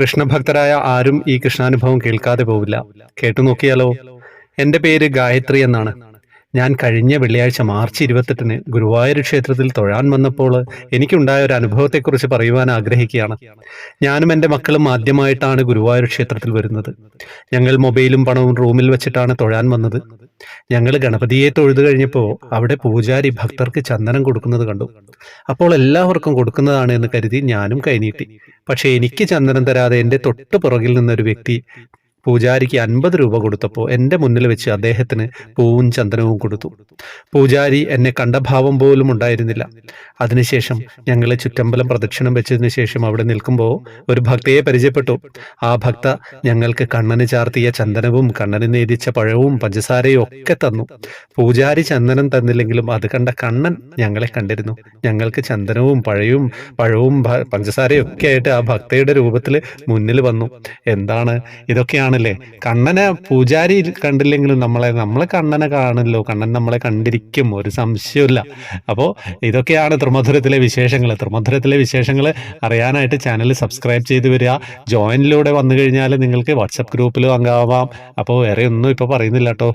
കൃഷ്ണഭക്തരായ ആരും ഈ കൃഷ്ണാനുഭവം കേൾക്കാതെ പോവില്ല. കേട്ടു നോക്കിയാലോ? എന്റെ പേര് ഗായത്രി എന്നാണ്. ഞാൻ കഴിഞ്ഞ വെള്ളിയാഴ്ച മാർച്ച് ഇരുപത്തെട്ടിന് ഗുരുവായൂർ ക്ഷേത്രത്തിൽ തൊഴാൻ വന്നപ്പോൾ എനിക്കുണ്ടായ ഒരു അനുഭവത്തെക്കുറിച്ച് പറയുവാൻ ആഗ്രഹിക്കുകയാണ്. ഞാനും എന്റെ മക്കളും ആദ്യമായിട്ടാണ് ഗുരുവായൂർ ക്ഷേത്രത്തിൽ വരുന്നത്. ഞങ്ങൾ മൊബൈലും പണവും റൂമിൽ വെച്ചിട്ടാണ് തൊഴാൻ വന്നത്. ഞങ്ങൾ ഗണപതിയെ തൊഴുതു കഴിഞ്ഞപ്പോൾ അവിടെ പൂജാരി ഭക്തർക്ക് ചന്ദനം കൊടുക്കുന്നത് കണ്ടു. അപ്പോൾ എല്ലാവർക്കും കൊടുക്കുന്നതാണ് എന്ന് കരുതി ഞാനും കൈനീട്ടി. പക്ഷേ എനിക്ക് ചന്ദനം തരാതെ എന്റെ തൊട്ടു പുറകിൽ നിന്നൊരു വ്യക്തി പൂജാരിക്ക് അൻപത് രൂപ കൊടുത്തപ്പോൾ എന്റെ മുന്നിൽ വെച്ച് അദ്ദേഹത്തിന് പൂവും ചന്ദനവും കൊടുത്തു. പൂജാരി എന്നെ കണ്ട ഭാവം പോലും ഉണ്ടായിരുന്നില്ല. അതിനുശേഷം ഞങ്ങളെ ചുറ്റമ്പലം പ്രദക്ഷിണം വെച്ചതിന് ശേഷം അവിടെ നിൽക്കുമ്പോൾ ഒരു ഭക്തയെ പരിചയപ്പെട്ടു. ആ ഭക്ത ഞങ്ങൾക്ക് കണ്ണന് ചാർത്തിയ ചന്ദനവും കണ്ണന് നേതിച്ച പഴവും പഞ്ചസാരയും ഒക്കെ തന്നു. പൂജാരി ചന്ദനം തന്നില്ലെങ്കിലും അത് കണ്ട കണ്ണൻ ഞങ്ങളെ കണ്ടിരുന്നു. ഞങ്ങൾക്ക് ചന്ദനവും പഴയും പഴവും പഞ്ചസാരയും ഒക്കെ ആയിട്ട് ആ ഭക്തയുടെ രൂപത്തിൽ മുന്നിൽ വന്നു. എന്താണ്? ഇതൊക്കെയാണല്ലേ കണ്ണനെ പൂജാരി കണ്ടില്ലെങ്കിലും നമ്മളെ നമ്മളെ കണ്ണനെ കാണല്ലോ കണ്ണൻ നമ്മളെ കണ്ടിരിക്കും ഒരു സംശയമില്ല അപ്പോൾ ഇതൊക്കെയാണ് ത്രിമധുരത്തിലെ വിശേഷങ്ങൾ ത്രിമധുരത്തിലെ വിശേഷങ്ങൾ അറിയാനായിട്ട് ചാനൽ സബ്സ്ക്രൈബ് ചെയ്ത് വരിക. ജോയിനിലൂടെ വന്നു കഴിഞ്ഞാൽ നിങ്ങൾക്ക് വാട്സപ്പ് ഗ്രൂപ്പിലും അംഗമാവാം. അപ്പോൾ വേറെ ഒന്നും ഇപ്പോൾ പറയുന്നില്ല കേട്ടോ.